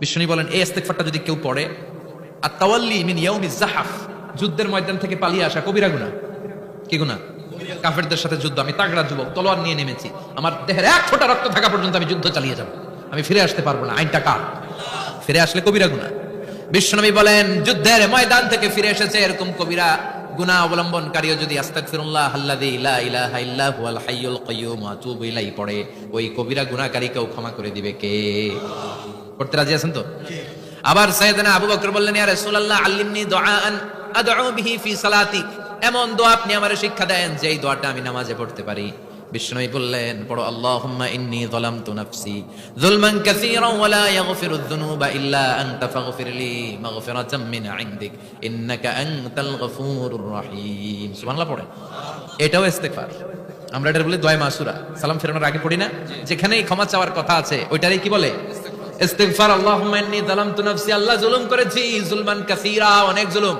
বিষ্ণু বলেন, এই ইস্তেগফারটা যদি কেউ পড়ে আর তাওয়াল্লি মিন ইয়াউমি জাহাফ যুদ্ধের ময়দান থেকে পালিয়ে আসা কবিরা গুনাহ। কি গুনাহ? কাফেরদের সাথে যুদ্ধ, আমি তাগড়া যুবক, তলোয়ার নিয়ে নেমেছি। আমার দেহের এক ফোঁটা রক্ত থাকা পর্যন্ত আমি যুদ্ধ চালিয়ে যাব। আমি ফিরে আসতে পারব না, আইনটা কার? ফিরে আসলে কবিরা গুনাহ। বিশ্বনবী বলেন, যুদ্ধের ময়দান থেকে ফিরে এসেছে এরকম কবিরা গুনাহ অবলম্বনকারীও যদি আস্তাগফিরুল্লাহ আল্লাযী লা ইলাহা ইল্লা হুয়াল হাইয়ুল কাইয়্যুম ওয়া আতুবু ইলাইহি পড়ে, ওই কবিরা গুনাহকারীকেও ক্ষমা করে দিবে কে? করতে রাজি আছেন তো? আবার সাইয়েদনা আবু বকর বললেন, ইয়া রাসূলুল্লাহ, আল্লিমনি দুআআন আদউ বিহি ফি সালাতি এমন দোয়া আপনি আমারে শিক্ষা দেন যে এই দোয়াটা আমি নামাজে পড়তে পারি। বিষ্ণুই বললেন, পড়ো, আল্লাহুম্মা ইন্নী যালামতু নাফসি যুলমান কাসীরান ওয়া লা ইয়াগফিরু যুনুবা ইল্লা আনতা ফাগফির লি মাগফিরাতাম মিন ইনদিক। ইন্নাকা আনতাল গফুরুর রহিম। সুবহানাল্লাহ, পড়ে। এটাও ইস্তেগফার। আমরা এটা বলি দোয়া মাসুরা। সালাম ফেরানোর আগে পড়ি না? যেখানেই ক্ষমা চাওয়ার কথা আছে, ওইটারই কি বলে? ইস্তিগফার আল্লাহুম্মা ইন্নী যালামতু নাফসি আল্লাহ জুলুম করেছি জুলমান কাসীরা অনেক জুলুম।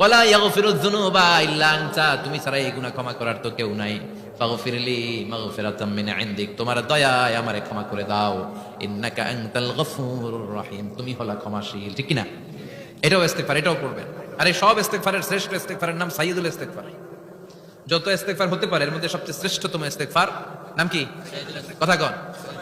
ওয়ালা ইয়াগফিরু যুনুবা ইল্লা আনতা তুমি ছাড়া এই গুনাহ ক্ষমা করার তো কেউ নাই। ফাগফিরলি মাগফিরাতাম মিন ইনদিক তোমার দয়ায় আমারে ক্ষমা করে দাও। ইন্নাকা আনতাল গফুরুর রহিম তুমি হলা ক্ষমাশীল ঠিক না এটাও ইস্তিগফার এটাও করবেন আর এই সব ইস্তিগফারের শ্রেষ্ঠ ইস্তিগফারের নাম সাইয়্যিদুল ইস্তিগফার। যত ইস্তেগফার হতে পারে এর মধ্যে সবচেয়ে শ্রেষ্ঠতম ইস্তেগফার নাম কি? কথা কন।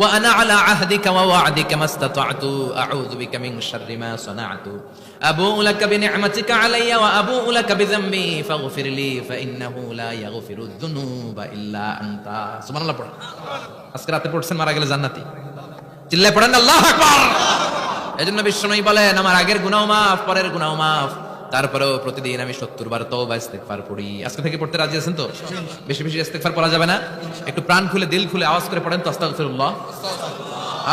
আনা আলা আহদিকা ওয়া ওয়া'দিকা মাস্তাতা'তু আউযু বিকা মিন শাররি মা সানা'তু আবুউ লাকা বিনি'মাতিকা আলাইয়া ওয়া আবুউ লাকা বিযামবি ফাগফির লি ফাইন্নাহু লা ইয়াগফিরু যুনুবা ইল্লা আনতা সুবহানাল্লাহ পড়েন। আজকে রাতে পড়ছেন, মারা গেলে জান্নাতি। চিল্লায় পড়েন, আল্লাহু আকবার! এজন্য বিশ্বনবী বলেন, আমার আগের গুনাহ মাফ, পরের গুনাহ মাফ। তারপরেও প্রতিদিন আমি সত্তর বার তওবা ইস্তেগফার পড়ি। আজকে থেকে পড়তে রাজি আছেন তো? বেশি বেশি ইস্তেগফার পড়া যাবে না? একটু প্রাণ খুলে, দিল খুলে আওয়াজ করে পড়েন তো, আস্তাগফিরুল্লাহ।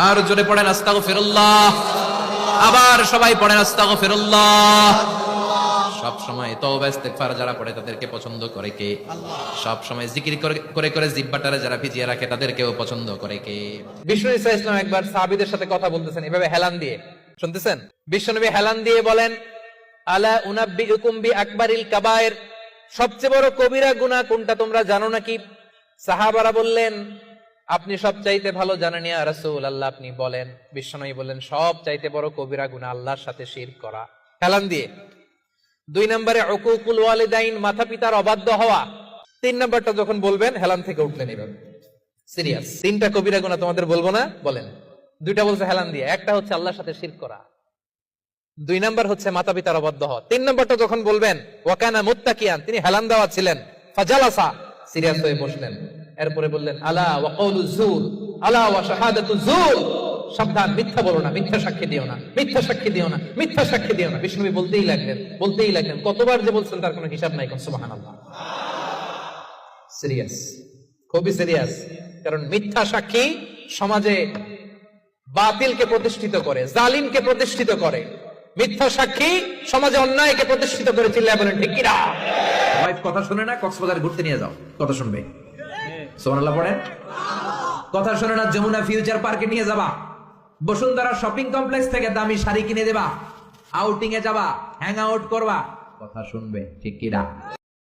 আর জোরে পড়েন, আস্তাগফিরুল্লাহ। আবার সবাই পড়েন, আস্তাগফিরুল্লাহ। সব সময় তওবা, ইস্তেগফার যারা পড়ে তাদেরকে পছন্দ করে কে? সব সময় জিকির করে করে করে জিব্বাটারে যারা ভিজিয়ে রাখে তাদেরকেও পছন্দ করে কে? বিষ্ণু ইসা ইসলাম একবার সাহাবীদের সাথে কথা বলতেছেন, এভাবে হেলান দিয়ে। শুনতেছেন? বিশ্বনবী হেলান দিয়ে বলেন আলা উনাব্বিউকুম বি আকবারিল কাবায়ের। সবচেয়ে বড় কবিরা গুনাহ কোনটা তোমরা জানো নাকি? সাহাবারা বললেন, আপনি সব চাইতে ভালো জানেন ইয়া আল্লাহ আপনি বলেন, বিশ্বনবী বললেন সব চাইতে বড় কবিরা গুনাহ আল্লাহর সাথে শিরক করা। হেলান দিয়ে। দুই নম্বরে অকুকুল ওয়ালিদাইন মাতা পিতার অবাধ্য হওয়া। তিন নম্বরটা যখন বলবেন, হেলান থেকে উঠলেন এভাবে। সিরিয়াস। তিনটা কবিরা গুণা তোমাদের বলব না? বলেন। দুইটা বলছে হেলান দিয়ে। একটা হচ্ছে আল্লাহর সাথে শির করা। দুই নম্বর হচ্ছে মাতা পিতার অবাধ্য হওয়া। তিন নম্বরটা যখন বলবেন, ওয়াকানা মুত্তাকিয়ান, তিনি হেলান দেওয়া ছিলেন। ফাজালাসা, সিরিয়াস হয়ে বসলেন। এরপরে বললেন, আলা ওয়াকাউলু জুর আলা ওয়া শাহাদাতু জুর সাবধান, মিথ্যা বলো না, মিথ্যা সাক্ষী দিও না, মিথ্যা সাক্ষী দিও না, মিথ্যা সাক্ষী দিও না। বিষ্ণুবী বলতেই লাগলেন বলতেই লাগলেন, কতবার যে বলছেন তার কোনো হিসাব নাই কোন সুবহানাল্লাহ। সিরিয়াস, খুবই সিরিয়াস। কারণ মিথ্যা সাক্ষী সমাজে বাতিলকে প্রতিষ্ঠিত করে, জালিমকে প্রতিষ্ঠিত করে। মিথ্যা সাক্ষী সমাজে অন্যায়কে প্রতিষ্ঠিত করেছিল বলেন ঠিক ওয়াইফ কথা শুনে না, কক্সবাজার ঘুরতে নিয়ে যাও। কথা শুনবে। পড়েন? কথা শুনে না, যমুনা ফিউচার পার্কে নিয়ে যাবা। বসুন্ধরা শপিং কমপ্লেক্স থেকে দামি শাড়ি কিনে দেবা। আউটিং এ যাবা, হ্যাং আউট করবা। কথা শুনবে, ঠিক কিনা?